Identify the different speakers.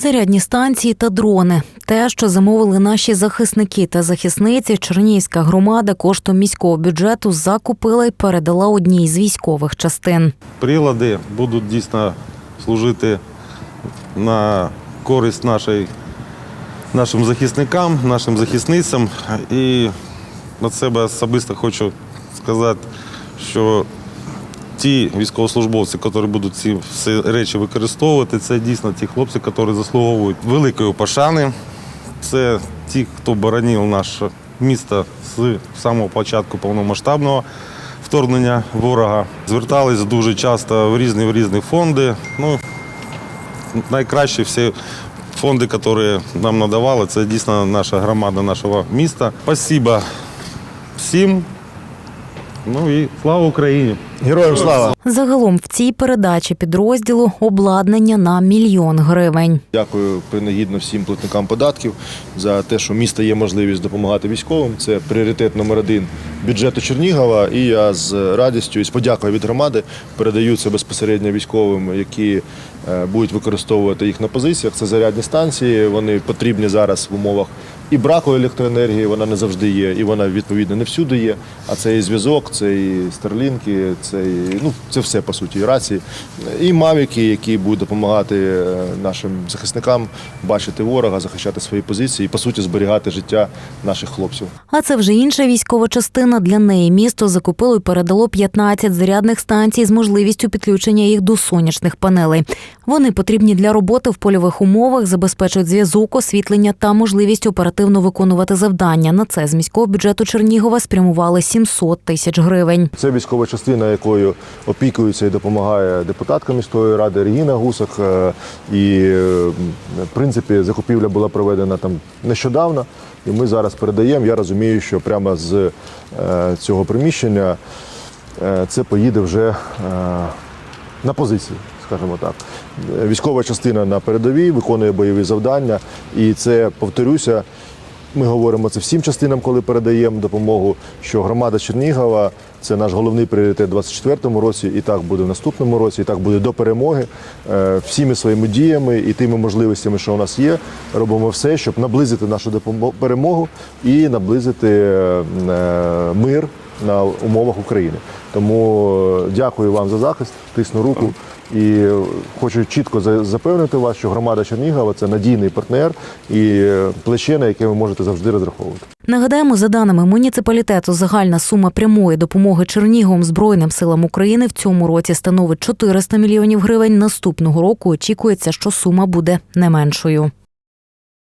Speaker 1: Зарядні станції та дрони те, що замовили наші захисники та захисниці, Чернігівська громада коштом міського бюджету закупила і передала одній з військових частин.
Speaker 2: прилади будуть дійсно служити на користь нашої, нашим захисникам, нашим захисницям. І від себе особисто хочу сказати, що ті військовослужбовці, які будуть ці всі речі використовувати, це дійсно ті хлопці, які заслуговують великої пошани. Це ті, хто боронив наше місто з самого початку повномасштабного вторгнення ворога. Звертались дуже часто в різні в різні фонди. Ну, найкращі всі фонди, які нам надавали, це дійсно наша громада нашого міста. Спасибо всім. Ну і слава Україні!
Speaker 3: Героям слава!
Speaker 1: Загалом в цій передачі підрозділу обладнання на мільйон гривень.
Speaker 3: Дякую принагідно всім платникам податків за те, що міста є можливість допомагати військовим. Це пріоритет номер один бюджету Чернігова. І я з радістю і з подякою від громади передаю це безпосередньо військовим, які е, будуть використовувати їх на позиціях. Це зарядні станції. Вони потрібні зараз в умовах і браку електроенергії. Вона не завжди є, і вона відповідно не всюди є. А це і зв'язок, це і старлінки, це і ну це все по суті, і рації, і мавіки, які будуть допомагати е, нашим захисникам бачити ворога, захищати свої позиції і по суті зберігати життя наших хлопців.
Speaker 1: А це вже інша військова частина. Для неї місто закупило і передало 15 зарядних станцій з можливістю підключення їх до сонячних панелей. Вони потрібні для роботи в польових умовах, забезпечують зв'язок, освітлення та можливість оперативно виконувати завдання. На це з міського бюджету Чернігова спрямували 700 тисяч гривень.
Speaker 3: Це військова частина, якою опікується і допомагає депутатка міської ради Регіна Гусак. Е, І е, в принципі закупівля була проведена там нещодавно. І ми зараз передаємо. Я розумію, що прямо з е, цього приміщення це поїде вже на позиції, скажімо так. Військова частина на передовій виконує бойові завдання, і це повторюся. Ми говоримо це всім частинам, коли передаємо допомогу, що громада Чернігова це наш головний пріоритет у 2024 році, і так буде в наступному році, і так буде до перемоги. Е, Всіми своїми діями і тими можливостями, що у нас є, робимо все, щоб наблизити нашу перемогу і наблизити е, е, мир на умовах України. Тому е, дякую вам за захист, тисну руку. І хочу чітко запевнити вас, що громада Чернігова це надійний партнер і е, плече, на яке ви можете завжди розраховувати.
Speaker 1: Нагадаємо, за даними муніципалітету, загальна сума прямої допомоги Черніговим Збройним силам України в цьому році становить 400 мільйонів гривень. Наступного року очікується, що сума буде не меншою.